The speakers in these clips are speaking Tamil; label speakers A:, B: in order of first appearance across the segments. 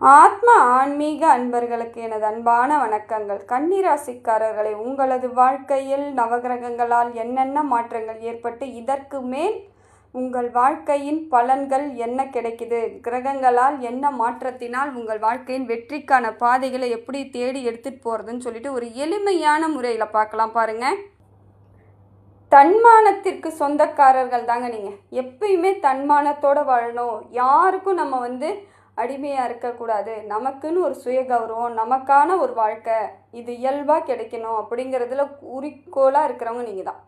A: ஆத்ம ஆன்மீக அன்பர்களுக்கு எனது அன்பான வணக்கங்கள். கன்னிராசிக்காரர்களை உங்களது வாழ்க்கையில் நவகிரகங்களால் என்னென்ன மாற்றங்கள் ஏற்பட்டு இதற்கு மேல் உங்கள் வாழ்க்கையின் பலன்கள் என்ன கிடைக்குது? கிரகங்களால் என்ன மாற்றத்தினால் உங்கள் வாழ்க்கையின் வெற்றிக்கான பாதைகளை எப்படி தேடி எடுத்துகிட்டு போகிறதுன்னு சொல்லிட்டு ஒரு எளிமையான முறையில் பார்க்கலாம் பாருங்கள் தன்மானத்திற்கு சொந்தக்காரர்கள் தாங்க நீங்கள் எப்பயுமே தன்மானத்தோடு வாழணும். யாருக்கும் நம்ம வந்து அடிமையாக இருக்கக்கூடாது. நமக்குன்னு ஒரு சுய கௌரவம் நமக்கான ஒரு வாழ்க்கை இது இயல்பாக கிடைக்கணும் அப்படிங்கிறதுல குறிக்கோளாக இருக்கிறவங்க நீங்கள் தான்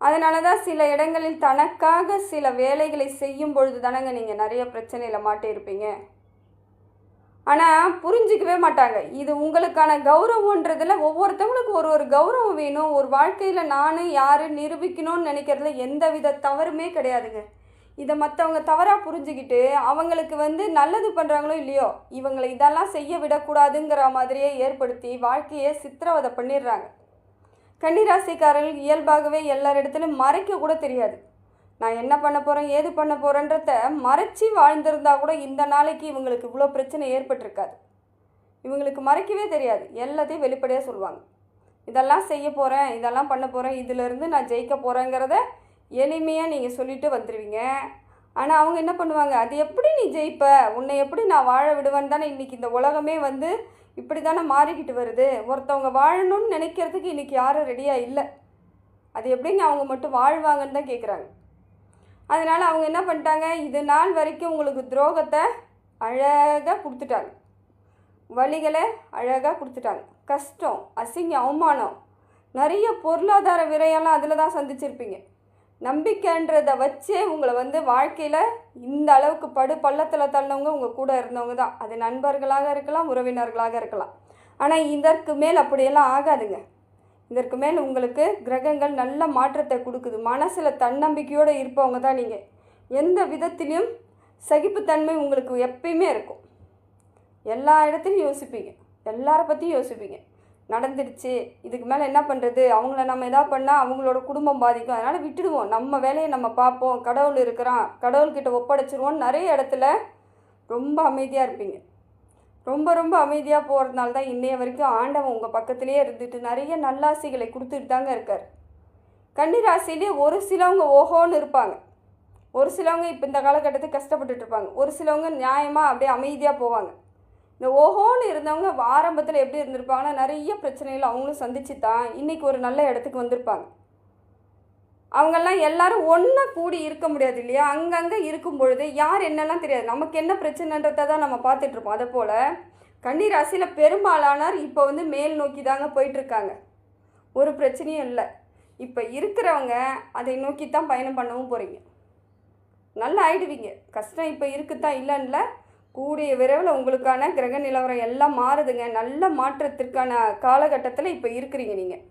A: அதனால தான் சில இடங்களில் தனக்காக சில வேலைகளை செய்யும் பொழுது தானங்க நீங்கள் நிறைய பிரச்சனையில் மாட்டியிருப்பீங்க ஆனால் புரிஞ்சிக்கவே மாட்டாங்க. இது உங்களுக்கான கௌரவன்றதில் ஒவ்வொருத்தவங்களுக்கு ஒரு ஒரு கௌரவம் வேணும். ஒரு வாழ்க்கையில் நான் யார் நிரூபிக்கணும்னு நினைக்கிறதுல எந்த வித தவறுமே கிடையாதுங்க. இதை மற்றவங்க தவறாக புரிஞ்சுக்கிட்டு அவங்களுக்கு வந்து நல்லது பண்ணுறாங்களோ இல்லையோ இவங்களை இதெல்லாம் செய்ய விடக்கூடாதுங்கிற மாதிரியே ஏற்படுத்தி வாழ்க்கையை சித்திரவதை பண்ணிடுறாங்க. கன்னிராசிக்காரர்கள் இயல்பாகவே எல்லார் இடத்துலையும் மறைக்க கூட தெரியாது. நான் என்ன பண்ண போகிறேன் ஏது பண்ண போகிறேன்றத மறைச்சி வாழ்ந்திருந்தா கூட இந்த நாளைக்கு இவங்களுக்கு இவ்வளோ பிரச்சனை ஏற்பட்டிருக்காது. இவங்களுக்கு மறைக்கவே தெரியாது எல்லாத்தையும் வெளிப்படையாக சொல்லுவாங்க. இதெல்லாம் செய்ய போகிறேன் இதெல்லாம் பண்ண போகிறேன் இதிலிருந்து நான் ஜெயிக்க போகிறேங்கிறத எளிமையாக நீங்கள் சொல்லிட்டு வந்துடுவீங்க ஆனால் அவங்க என்ன பண்ணுவாங்க? அது எப்படி நீ ஜெயிப்ப? உன்னை எப்படி நான் வாழ விடுவேன்னு தானே இன்றைக்கி இந்த உலகமே வந்து இப்படி தானே மாறிக்கிட்டு வருது. ஒருத்தவங்க வாழணும்னு நினைக்கிறதுக்கு இன்றைக்கி யாரும் ரெடியாக இல்லை. அது எப்படிங்க அவங்க மட்டும் வாழ்வாங்கன்னு தான் கேட்குறாங்க அதனால் அவங்க என்ன பண்ணிட்டாங்க? இது நாள் வரைக்கும் உங்களுக்கு துரோகத்தை அழகாக கொடுத்துட்டாங்க. வழிகளை அழகாக கொடுத்துட்டாங்க. கஷ்டம் அசிங்கம் அவமானம். நிறைய பொருளாதார விரையெல்லாம் அதில் தான் சந்திச்சிருப்பீங்க. நம்பிக்கைன்றதை வச்சே உங்களை வந்து வாழ்க்கையில் இந்த அளவுக்கு படு பள்ளத்தில் தள்ளவங்க உங்கள் கூட இருந்தவங்க தான். அது நண்பர்களாக இருக்கலாம் உறவினர்களாக இருக்கலாம். ஆனால் இதற்கு மேல் அப்படியெல்லாம் ஆகாதுங்க. இதற்கு மேல் உங்களுக்கு கிரகங்கள் நல்ல மாற்றத்தை கொடுக்குது. மனசில் தன்னம்பிக்கையோடு இருப்பவங்க தான் நீங்கள் எந்த விதத்திலையும் சகிப்புத்தன்மை உங்களுக்கு எப்பயுமே இருக்கும். எல்லா இடத்துலையும் யோசிப்பீங்க. எல்லாரை பற்றியும் யோசிப்பீங்க. நடந்துடுச்சு. இதுக்கு மேலே என்ன பண்ணுறது அவங்கள நம்ம எதா பண்ணால் அவங்களோட குடும்பம் பாதிக்கும். அதனால் விட்டுடுவோம். நம்ம வேலையை நம்ம பார்ப்போம். கடவுள் இருக்கிறான். கடவுள்கிட்ட ஒப்படைச்சிருவோம் நிறைய இடத்துல ரொம்ப அமைதியாக இருப்பீங்க. ரொம்ப ரொம்ப அமைதியாக போகிறதுனால தான் இன்றைய வரைக்கும் ஆண்டவன் உங்கள் பக்கத்துலேயே இருந்துட்டு நிறைய நல்லாசைகளை கொடுத்துட்டு தாங்க இருக்கார். கன்னிராசிலேயே ஒரு சிலவங்க ஓஹோன்னு இருப்பாங்க. ஒரு சிலவங்க இப்போ இந்த காலகட்டத்துக்கு கஷ்டப்பட்டுட்டு இருப்பாங்க. ஒரு சிலவங்க நியாயமாக அப்படியே அமைதியாக போவாங்க. இந்த ஓஹோன்னு இருந்தவங்க ஆரம்பத்தில் எப்படி இருந்திருப்பாங்கன்னா நிறைய பிரச்சனைகள் அவங்களும் சந்திச்சு தான் இன்றைக்கி ஒரு நல்ல இடத்துக்கு வந்திருப்பாங்க. அவங்கெல்லாம் எல்லாரும் ஒன்றா கூடி இருக்க முடியாது இல்லையா? அங்கங்கே இருக்கும் பொழுது யார் என்னெல்லாம் தெரியாது. நமக்கு என்ன பிரச்சனைன்றதை தான் நம்ம பார்த்துட்ருப்போம் அதை போல் கன்னிராசியில் பெரும்பாலானார் இப்போ வந்து மேல் நோக்கி தாங்க போயிட்டுருக்காங்க ஒரு பிரச்சனையும் இல்லை. இப்போ இருக்கிறவங்க அதை நோக்கி தான் பயணம் பண்ணவும் போகிறீங்க நல்லா ஆயிடுவீங்க. கஷ்டம் இப்போ இருக்குதான் இல்லைன்ல கூடிய விரைவில் உங்களுக்கான கிரக நிலவரம் எல்லாம் மாறுதுங்க. நல்ல மாற்றத்திற்கான காலகட்டத்தில் இப்போ இருக்கிறீங்க நீங்கள்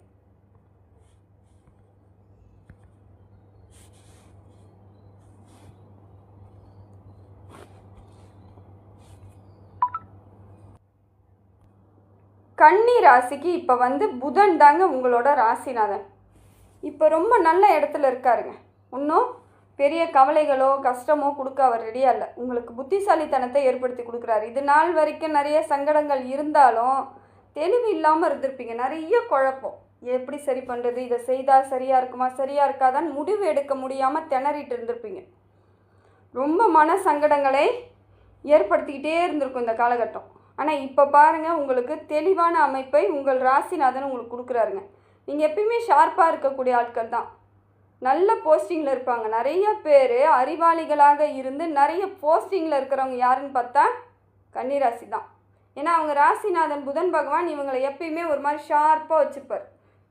A: கன்னி ராசிக்கு இப்போ வந்து புதன் தாங்க உங்களோட ராசிநாதன். இப்போ ரொம்ப நல்ல இடத்துல இருக்காருங்க. இன்னும் பெரிய கவலைகளோ கஷ்டமோ கொடுக்க அவர் ரெடியாக இல்லை. உங்களுக்கு புத்திசாலித்தனத்தை ஏற்படுத்தி கொடுக்குறாரு. இது நாள் வரைக்கும் நிறைய சங்கடங்கள் இருந்தாலும் தெளிவு இல்லாமல் இருந்திருப்பீங்க. நிறைய குழப்பம். எப்படி சரி பண்ணுறது இதை செய்தால் சரியாக இருக்குமா? சரியாக இருக்காதான்னு முடிவு எடுக்க முடியாமல் திணறிட்டு இருந்திருப்பீங்க. ரொம்ப மன சங்கடங்களை ஏற்படுத்திக்கிட்டே இருந்திருக்கும் இந்த காலகட்டம். ஆனால் இப்போ பாருங்கள் உங்களுக்கு தெளிவான அமைப்பை உங்கள் ராசிநாதன் உங்களுக்கு கொடுக்குறாருங்க. நீங்கள் எப்பயுமே ஷார்ப்பாக இருக்கக்கூடிய ஆட்கள் தான். நல்ல போஸ்டிங்கில் இருப்பாங்க. நிறைய பேர் அறிவாளிகளாக இருந்து நிறைய போஸ்டிங்கில் இருக்கிறவங்க யாருன்னு பார்த்தா கன்னிராசி தான். ஏன்னா அவங்க ராசிநாதன் புதன் பகவான் இவங்களை எப்பயுமே ஒரு மாதிரி ஷார்ப்பாக வச்சுப்பார்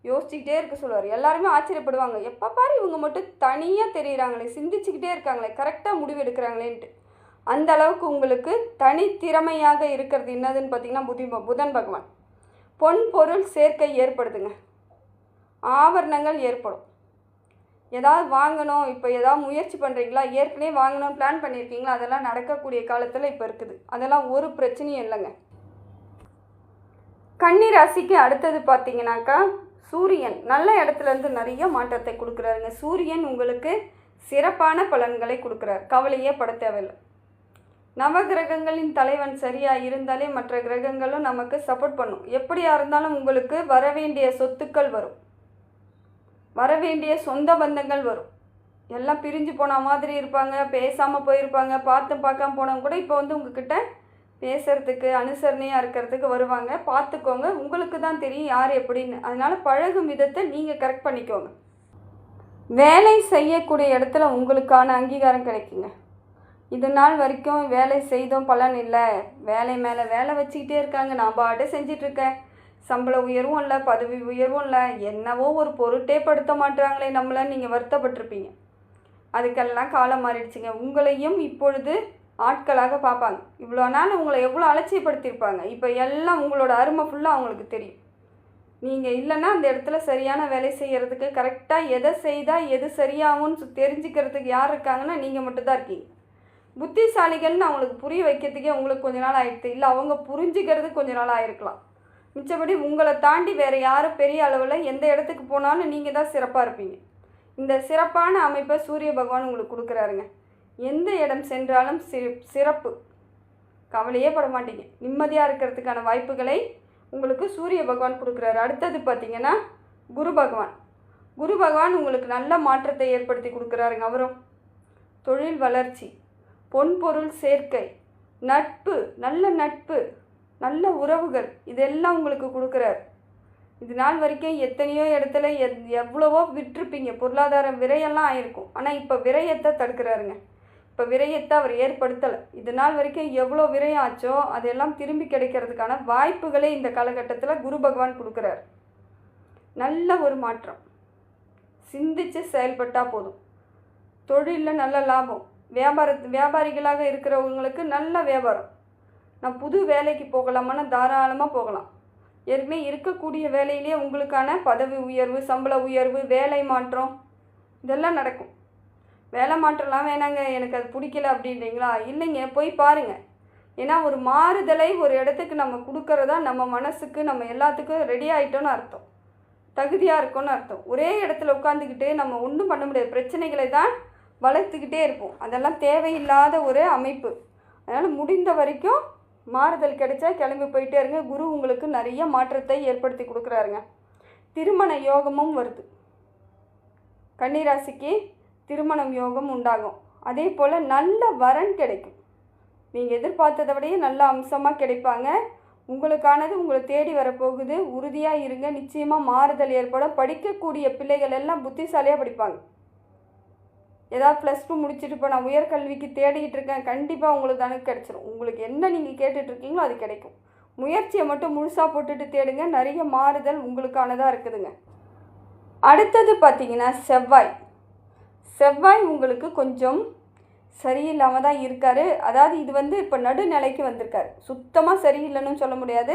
A: யோசிச்சுக்கிட்டே இருக்க சொல்லுவார். எல்லாருமே ஆச்சரியப்படுவாங்க. எப்போ பாரு இவங்க மட்டும் தனியாக தெரியுறாங்களே சிந்திச்சுக்கிட்டே இருக்காங்களே கரெக்டாக முடிவு எடுக்கிறாங்களேன்ட்டு. அந்த அளவுக்கு உங்களுக்கு தனித்திறமையாக இருக்கிறது என்னதுன்னு பார்த்தீங்கன்னா புதி புதன் பகவான். பொன் பொருள் சேர்க்கை ஏற்படுதுங்க. ஆபரணங்கள் ஏற்படும். ஏதாவது வாங்கணும் இப்போ ஏதாவது முயற்சி பண்ணுறீங்களா ஏற்கனவே வாங்கணும் பிளான் பண்ணியிருக்கீங்களா அதெல்லாம் நடக்கக்கூடிய காலத்தில் இப்போ இருக்குது. அதெல்லாம் ஒரு பிரச்சனையும் இல்லைங்க. கன்னி ராசிக்கு அடுத்தது பார்த்தீங்கன்னாக்கா சூரியன் நல்ல இடத்துலேருந்து நிறைய மாற்றத்தை கொடுக்குறாருங்க. சூரியன் உங்களுக்கு சிறப்பான பலன்களை கொடுக்குறாரு. கவலையே பட தேவையில்லை. நவகிரகங்களின் தலைவன் சரியாக இருந்தாலே மற்ற கிரகங்களும் நமக்கு சப்போர்ட் பண்ணும். எப்படியா இருந்தாலும் உங்களுக்கு வரவேண்டிய சொத்துக்கள் வரும். வரவேண்டிய சொந்த பந்தங்கள் வரும். எல்லாம் பிரிஞ்சு போன மாதிரி இருப்பாங்க பேசாமல் போயிருப்பாங்க பார்த்து பார்க்காம போனவங்க கூட இப்போ வந்து உங்ககிட்ட பேசுறதுக்கு அனுசரணையாக இருக்கிறதுக்கு வருவாங்க. பார்த்துக்கோங்க உங்களுக்கு தான் தெரியும் யார் எப்படின்னு. அதனால் பழகும் விதத்தை நீங்கள் கரெக்ட் பண்ணிக்கோங்க. வேலை செய்யக்கூடிய இடத்துல உங்களுக்கான அங்கீகாரம் கிடைக்குங்க. இது நாள் வரைக்கும் வேலை செய்தோம் பலன் இல்லை. வேலை மேலே வேலை வச்சுக்கிட்டே இருக்காங்க. நான் பாட்டு செஞ்சிட்ருக்கேன் சம்பள உயர்வும் இல்லை பதவி உயர்வும் இல்லை என்னவோ ஒரு பொருட்டே படுத்த மாட்டுறாங்களே நம்மளை நீங்கள் வருத்தப்பட்டிருப்பீங்க. அதுக்கெல்லாம் காலம் மாறிடுச்சுங்க. உங்களையும் இப்பொழுது ஆட்களாக பார்ப்பாங்க இவ்வளோ நாள் உங்களை எவ்வளோ அலட்சியப்படுத்தியிருப்பாங்க. இப்போ எல்லாம் உங்களோட அருமை ஃபுல்லாக அவங்களுக்கு தெரியும். நீங்கள் இல்லைன்னா அந்த இடத்துல சரியான வேலை செய்கிறதுக்கு கரெக்டாக எதை செய்தால் எது சரியாகும்னு தெரிஞ்சுக்கிறதுக்கு யார் இருக்காங்கன்னா நீங்கள் மட்டும்தான் இருக்கீங்க. புத்திசாலிகள்னு அவங்களுக்கு புரிய வைக்கிறதுக்கே உங்களுக்கு கொஞ்ச நாள் ஆயிடுது இல்லை அவங்க புரிஞ்சுக்கிறது கொஞ்ச நாள் ஆயிருக்கலாம். மிச்சபடி உங்களை தாண்டி வேறு யாரும் பெரிய அளவில் எந்த இடத்துக்கு போனாலும் நீங்கள் தான் சிறப்பாக இருப்பீங்க. இந்த சிறப்பான அமைப்பை சூரிய பகவான் உங்களுக்கு கொடுக்குறாருங்க. எந்த இடம் சென்றாலும் சி சிறப்பு. கவலையே பட மாட்டீங்க. நிம்மதியாக இருக்கிறதுக்கான வாய்ப்புகளை உங்களுக்கு சூரிய பகவான் கொடுக்குறாரு. அடுத்தது பார்த்தீங்கன்னா குரு பகவான். குரு பகவான் உங்களுக்கு நல்ல மாற்றத்தை ஏற்படுத்தி கொடுக்குறாருங்க. அவரும் தொழில் வளர்ச்சி பொன்பொருள் சேர்க்கை நட்பு நல்ல நட்பு நல்ல உறவுகள். இதெல்லாம் உங்களுக்கு கொடுக்குறாரு. இது நாள் வரைக்கும் எத்தனையோ இடத்துல எத் எவ்வளவோ விட்டுருப்பீங்க. பொருளாதார விரையெல்லாம் ஆயிருக்கும். ஆனால் இப்போ விரயத்தை தடுக்கிறாருங்க. இப்போ விரயத்தை அவர் ஏற்படுத்தலை. இது நாள் வரைக்கும் எவ்வளோ விரயம் ஆச்சோ அதெல்லாம் திரும்பி கிடைக்கிறதுக்கான வாய்ப்புகளே இந்த காலகட்டத்தில் குரு பகவான் கொடுக்குறாரு. நல்ல ஒரு மாற்றம். சிந்திச்சு செயல்பட்டால் போதும். தொழிலில் நல்ல லாபம். வியாபார வியாபாரிகளாக இருக்கிறவங்களுக்கு நல்ல வியாபாரம். நான் புது வேலைக்கு போகலாமான்னு தாராளமாக போகலாம். ஏற்கனவே இருக்கக்கூடிய வேலையிலே உங்களுக்கான பதவி உயர்வு சம்பள உயர்வு வேலை மாற்றம் இதெல்லாம் நடக்கும். வேலை மாற்றம்லாம் வேணாங்க எனக்கு அது பிடிக்கல அப்படின்றீங்களா? இல்லைங்க போய் பாருங்கள் ஏன்னா ஒரு மாறுதலை ஒரு இடத்துக்கு நம்ம கொடுக்கறதா நம்ம மனசுக்கு நம்ம எல்லாத்துக்கும் ரெடி ஆகிட்டோன்னு அர்த்தம். தகுதியாக இருக்கோன்னு அர்த்தம். ஒரே இடத்துல உட்காந்துக்கிட்டு நம்ம ஒன்றும் பண்ண முடியாது. பிரச்சனைகளை தான் வளர்த்துக்கிட்டே இருப்போம். அதெல்லாம் தேவையில்லாத ஒரு அமைப்பு. அதனால் முடிந்த வரைக்கும் மாறுதல் கிடைச்சா கிளம்பி போயிட்டே இருங்க. குரு உங்களுக்கு நிறைய மாற்றத்தை ஏற்படுத்தி கொடுக்குறாருங்க. திருமண யோகமும் வருது. கன்னிராசிக்கு திருமணம் யோகம் உண்டாகும். அதே போல் நல்ல வரன் கிடைக்கும். நீங்கள் எதிர்பார்த்ததை விடையே நல்ல அம்சமாக கிடைப்பாங்க. உங்களுக்கானது உங்களை தேடி வரப்போகுது. உறுதியாக இருங்க. நிச்சயமாக மாறுதல் ஏற்படும். படிக்கக்கூடிய பிள்ளைகள் எல்லாம் புத்திசாலியாக படிப்பாங்க. ஏதாவது ப்ளஸ் டூ முடிச்சுட்டு இப்போ நான் உயர்கல்விக்கு தேடிக்கிட்டு இருக்கேன். கண்டிப்பாக உங்களுக்கு தானே கிடச்சிரும். உங்களுக்கு என்ன நீங்கள் கேட்டுட்ருக்கீங்களோ அது கிடைக்கும். முயற்சியை மட்டும் முழுசாக போட்டுட்டு தேடுங்க. நிறைய மாறுதல் உங்களுக்கானதாக இருக்குதுங்க. அடுத்தது பார்த்தீங்கன்னா செவ்வாய். செவ்வாய் உங்களுக்கு கொஞ்சம் சரியில்லாமல் தான் இருக்கார். அதாவது இது வந்து இப்போ நடுநிலைக்கு வந்திருக்கார். சுத்தமாக சரியில்லைன்னு சொல்ல முடியாது.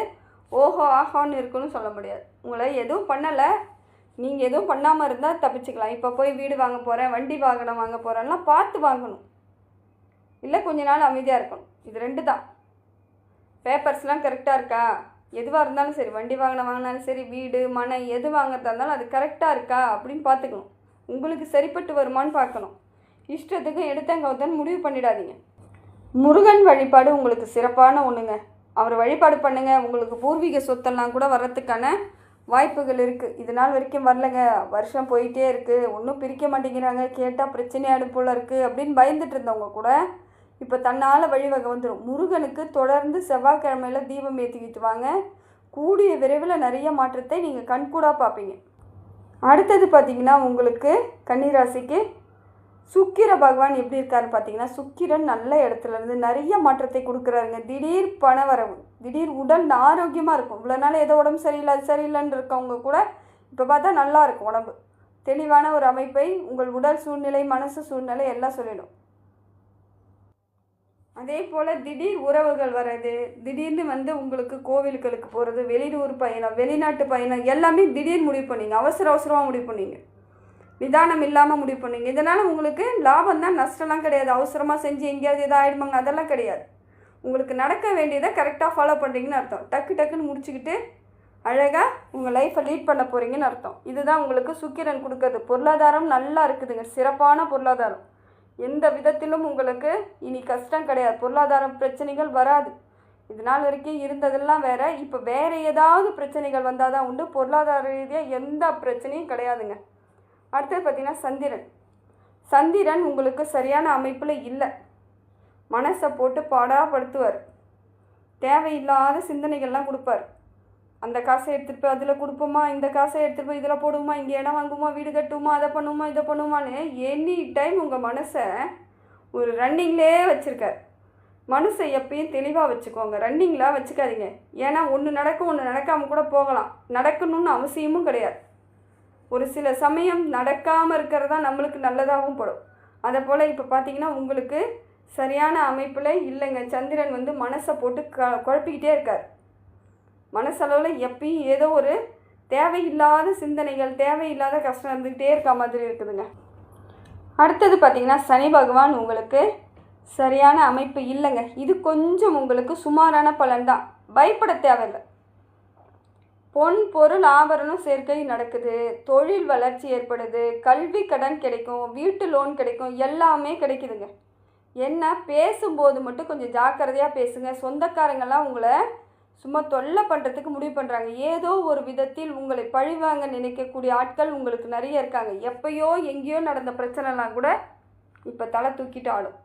A: ஓஹோ ஆஹான்னு இருக்குன்னு சொல்ல முடியாது. உங்களை எதுவும் பண்ணலை. நீங்கள் எதுவும் பண்ணாமல் இருந்தால் தப்பிச்சுக்கலாம். இப்போ போய் வீடு வாங்க போகிறேன் வண்டி வாகனம் வாங்க போகிறேன்னா பார்த்து வாங்கணும். இல்லை கொஞ்ச நாள் அமைதியாக இருக்கணும். இது ரெண்டு தான் பேப்பர்ஸ்லாம் கரெக்டாக இருக்கா? எதுவாக இருந்தாலும் சரி வண்டி வாகனம் வாங்கினாலும் சரி வீடு மனை எது வாங்குறதா இருந்தாலும் அது கரெக்டாக இருக்கா அப்படின்னு பார்த்துக்கணும். உங்களுக்கு சரிப்பட்டு வருமான்னு பார்க்கணும். இஷ்டத்துக்கு எடுத்தங்கவுத்தன் முடிவு பண்ணிடாதீங்க. முருகன் வழிபாடு உங்களுக்கு சிறப்பான ஒன்றுங்க அவர் வழிபாடு பண்ணுங்கள் உங்களுக்கு பூர்வீக சொத்தெல்லாம் கூட வர்றதுக்கான வாய்ப்புகள் இருக்குது இது நாள் வரைக்கும் வரலங்க. வருஷம் போயிட்டே இருக்குது ஒன்றும் பிரிக்க மாட்டேங்கிறாங்க. கேட்டால் பிரச்சனை போல இருக்குது அப்படின்னு பயந்துட்டு இருந்தவங்க கூட இப்போ தன்னால் வழிவகை வந்துடும் முருகனுக்கு தொடர்ந்து செவ்வாய்க்கிழமையில் தீபம் ஏற்றிக்கிட்டு வாங்க கூடிய விரைவில் நிறைய மாற்றத்தை நீங்கள் கண்கூடாக பார்ப்பீங்க. அடுத்தது பார்த்தீங்கன்னா உங்களுக்கு கன்னிராசிக்கு சுக்கிர பகவான் எப்படி இருக்காருன்னு பார்த்தீங்கன்னா சுக்கிரன் நல்ல இடத்துல இருந்து நிறைய மாற்றத்தை கொடுக்குறாருங்க. திடீர் பணவரவு திடீர் உடல் ஆரோக்கியமாக இருக்கும். இவ்வளோ நாள் ஏதோ உடம்பு சரியில்லை அது சரியில்லைன்னு இருக்கவங்க கூட இப்போ பார்த்தா நல்லா இருக்கும் உடம்பு. தெளிவான ஒரு அமைப்பை உங்கள் உடல் சூழ்நிலை மனசு சூழ்நிலை எல்லாம் சொல்லிடும். அதே போல் திடீர் உறவுகள் வர்றது திடீர்னு வந்து உங்களுக்கு கோவில்களுக்கு போகிறது வெளியூர் பயணம் வெளிநாட்டு பயணம் எல்லாமே திடீர் முடிவு பண்ணிங்க. அவசர அவசரமாக முடிவு பண்ணிங்க. நிதானம் இல்லாமல் முடிவு பண்ணுங்க. இதனால் உங்களுக்கு லாபம் தான் நஷ்டம்லாம் கிடையாது. அவசரமாக செஞ்சு எங்கேயாவது எதாவது அதெல்லாம் கிடையாது. உங்களுக்கு நடக்க வேண்டியதை கரெக்டாக ஃபாலோ பண்ணுறீங்கன்னு அர்த்தம். டக்கு டக்குன்னு முடிச்சுக்கிட்டு அழகாக உங்கள் லைஃப்பை லீட் பண்ண போகிறீங்கன்னு அர்த்தம். இதுதான் உங்களுக்கு சுக்கிரன் கொடுக்கறது. பொருளாதாரம் நல்லா இருக்குதுங்க. சிறப்பான பொருளாதாரம். எந்த விதத்திலும் உங்களுக்கு இனி கஷ்டம் கிடையாது. பொருளாதாரம் பிரச்சனைகள் வராது. இது நாள் வரைக்கும் இருந்ததெல்லாம் வேறு. இப்போ வேறு ஏதாவது பிரச்சனைகள் வந்தால் தான் உண்டு. பொருளாதார ரீதியாக எந்த பிரச்சனையும் கிடையாதுங்க. அடுத்தது பார்த்தீங்கன்னா சந்திரன். சந்திரன் உங்களுக்கு சரியான அமைப்பில் இல்லை. மனசை போட்டு பாடாப்படுத்துவார். தேவையில்லாத சிந்தனைகள்லாம் கொடுப்பார். அந்த காசை எடுத்துகிட்டு போய் அதில் கொடுப்போமா? இந்த காசை எடுத்துகிட்டு போய் இதில் போடுவோமா? இங்கே இடம் வாங்குவோமா? வீடு கட்டுவோமா? அதை பண்ணுவோமா? இதை பண்ணுவோமான்னு எனி டைம் உங்கள் மனசை ஒரு ரன்னிங்லேயே வச்சுருக்கார். மனசை எப்பயும் தெளிவாக வச்சுக்கோங்க. ரன்னிங்கில் வச்சுக்காதீங்க. ஏன்னா ஒன்று நடக்கும் ஒன்று நடக்காமல் கூட போகலாம். நடக்கணும்னு அவசியமும் கிடையாது. ஒரு சில சமயம் நடக்காமல் இருக்கிறது தான் நம்மளுக்கு நல்லதாகவும் படும். அதை போல் இப்போ பார்த்தீங்கன்னா உங்களுக்கு சரியான அமைப்பில் இல்லைங்க. சந்திரன் வந்து மனசை போட்டு க குழப்பிக்கிட்டே இருக்கார். மனசளவில் எப்பயும் ஏதோ ஒரு தேவையில்லாத சிந்தனைகள் தேவையில்லாத கஷ்டம் இருந்துக்கிட்டே இருக்க மாதிரி இருக்குதுங்க. அடுத்தது பார்த்திங்கன்னா சனி பகவான் உங்களுக்கு சரியான அமைப்பு இல்லைங்க. இது கொஞ்சம் உங்களுக்கு சுமாரான பலன் தான். பயப்பட தேவையில்லை. பொன் பொருள் ஆபரணம் சேர்க்கை நடக்குது. தொழில் வளர்ச்சி ஏற்படுது. கல்வி கடன் கிடைக்கும். வீட்டு லோன் கிடைக்கும். எல்லாமே கிடைக்குதுங்க. என்ன? பேசும்போது மட்டும் கொஞ்சம் ஜாக்கிரதையாக பேசுங்க. சொந்தக்காரங்கெல்லாம் உங்களை சும்மா தொல்லை பண்ணுறதுக்கு முடிவு பண்ணுறாங்க ஏதோ ஒரு விதத்தில் உங்களை பழிவாங்க நினைக்கக்கூடிய ஆட்கள் உங்களுக்கு நிறைய இருக்காங்க. எப்பயோ எங்கேயோ நடந்த பிரச்சனைலாம் கூட இப்போ தலை தூக்கிட்டு ஆடும்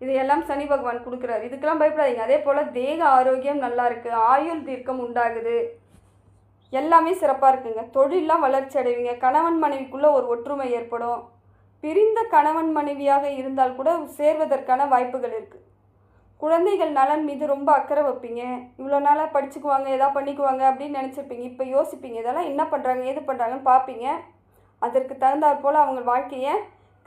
A: இதையெல்லாம் சனி பகவான் கொடுக்குறாரு. இதுக்கெல்லாம் பயப்படாதீங்க. அதே போல் தேக ஆரோக்கியம் நல்லா இருக்குது ஆயுள் தீர்க்கம் உண்டாகுது. எல்லாமே சிறப்பாக இருக்குங்க. தொழிலெலாம் வளர்ச்சி அடைவீங்க. கணவன் மனைவிக்குள்ளே ஒரு ஒற்றுமை ஏற்படும். பிரிந்த கணவன் மனைவியாக இருந்தால் கூட சேர்வதற்கான வாய்ப்புகள் இருக்குது குழந்தைகள் நலன் மீது ரொம்ப அக்கறை வைப்பீங்க. இவ்வளோ நாளாக படிச்சுக்குவாங்க எதா பண்ணிக்குவாங்க அப்படின்னு நினச்சிருப்பீங்க. இப்போ யோசிப்பீங்க இதெல்லாம் என்ன பண்ணுறாங்க ஏது பண்ணுறாங்கன்னு பார்ப்பீங்க அதற்கு தகுந்தாற் போல் அவங்க வாழ்க்கையை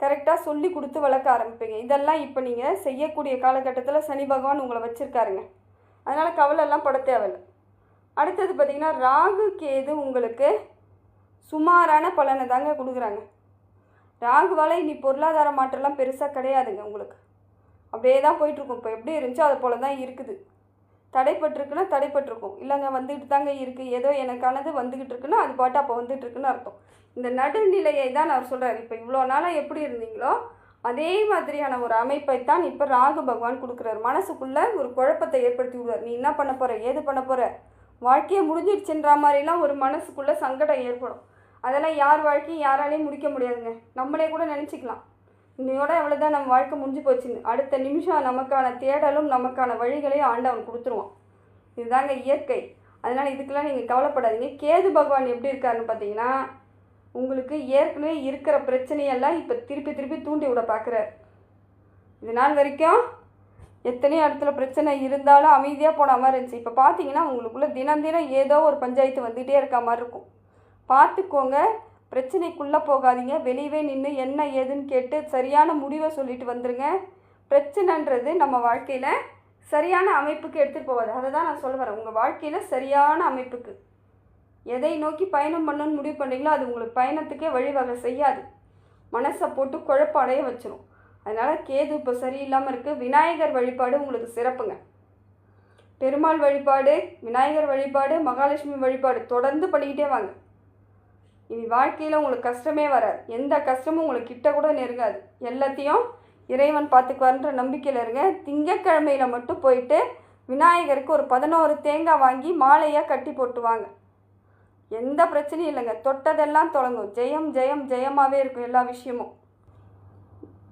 A: கரெக்டாக சொல்லி கொடுத்து வளர்க்க ஆரம்பிப்பீங்க. இதெல்லாம் இப்போ நீங்கள் செய்யக்கூடிய காலகட்டத்தில் சனி பகவான் உங்களை வச்சுருக்காருங்க. அதனால் கவலைலாம் பட தேவையில்லை. அடுத்தது பார்த்திங்கன்னா ராகு கேது உங்களுக்கு சுமாரான பலனை தாங்க கொடுக்குறாங்க. ராகுவால் இனி பொருளாதார மாற்றம்லாம் பெருசாக கிடையாதுங்க உங்களுக்கு. அப்படியே தான் போயிட்டுருக்கும். இப்போ எப்படி இருந்துச்சோ அது போல தான் இருக்குது. தடைப்பட்டிருக்குன்னா தடைப்பட்டிருக்கும். இல்லைங்க வந்துக்கிட்டு தாங்க இருக்குது ஏதோ எனக்கானது வந்துக்கிட்டு இருக்குன்னா அது பாட்டு அப்போ வந்துகிட்ருக்குன்னு அர்த்தம். இந்த நடுநிலையை தான் நான் சொல்கிறார் இப்போ இவ்வளோ நாளாக எப்படி இருந்தீங்களோ அதே மாதிரியான ஒரு அமைப்பை தான் இப்போ ராகு பகவான் கொடுக்குறாரு. மனசுக்குள்ளே ஒரு குழப்பத்தை ஏற்படுத்தி விடுவார். நீ என்ன பண்ண போகிற ஏது பண்ண போகிற வாழ்க்கையை முடிஞ்சிடுச்சுன்ற மாதிரிலாம் ஒரு மனசுக்குள்ளே சங்கடம் ஏற்படும். அதெல்லாம் யார் வாழ்க்கையும் யாராலையும் முடிக்க முடியாதுங்க. நம்மளே கூட நினச்சிக்கலாம். இன்னையோட அவ்வளோதான் நம்ம வாழ்க்கை முடிஞ்சு போச்சுன்னு. அடுத்த நிமிஷம் நமக்கான தேடலும் நமக்கான வழிகளையும் ஆண்டவன் கொடுத்துருவான். இதுதாங்க இயற்கை. அதனால் இதுக்கெல்லாம் நீங்கள் கவலைப்படாதீங்க. கேது பகவான் எப்படி இருக்காருன்னு பார்த்தீங்கன்னா உங்களுக்கு ஏற்கனவே இருக்கிற பிரச்சனையெல்லாம் இப்போ திருப்பி திருப்பி தூண்டி விட பார்க்குறாரு. இது நாள் வரைக்கும் எத்தனையோ இடத்துல பிரச்சனை இருந்தாலும் அமைதியாக போன மாதிரி இருந்துச்சு. இப்போ பார்த்தீங்கன்னா உங்களுக்குள்ளே தினம் தினம் ஏதோ ஒரு பஞ்சாயத்து வந்துகிட்டே இருக்க மாதிரி இருக்கும். பார்த்துக்கோங்க பிரச்சனைக்குள்ளே போகாதீங்க. வெளியவே நின்று என்ன ஏதுன்னு கேட்டு சரியான முடிவை சொல்லிட்டு வந்துடுங்க பிரச்சனைன்றது நம்ம வாழ்க்கையில் சரியான அமைப்புக்கு எடுத்துகிட்டு போகாது. அதை தான் நான் சொல்ல வரேன். உங்கள் வாழ்க்கையில் சரியான அமைப்புக்கு. எதை நோக்கி பயணம் பண்ணணும்னு முடிவு பண்ணுறீங்களோ அது உங்களுக்கு பயணத்துக்கே வழிவகை செய்யாது. மனசை போட்டு குழப்பம் அடைய வச்சிரும். அதனால் கேது இப்போ சரியில்லாமல் இருக்குது விநாயகர் வழிபாடு உங்களுக்கு சிறப்புங்க. பெருமாள் வழிபாடு விநாயகர் வழிபாடு மகாலட்சுமி வழிபாடு தொடர்ந்து பண்ணிக்கிட்டே வாங்க. இனி வாழ்க்கையில் உங்களுக்கு கஷ்டமே வராது. எந்த கஷ்டமும் உங்களுக்கு கிட்ட கூட நெருங்காது. எல்லாத்தையும் இறைவன் பார்த்துக்குவார்ன்ற நம்பிக்கையில் இருங்க. திங்கக்கிழமையில் மட்டும் போயிட்டு விநாயகருக்கு ஒரு பதினோரு தேங்காய் வாங்கி மாலையாக கட்டி போட்டுவாங்க எந்த பிரச்சனையும் இல்லைங்க. தொட்டதெல்லாம் தொடங்கும் ஜெயம் ஜெயம் ஜெயமாகவே இருக்கும் எல்லா விஷயமும்.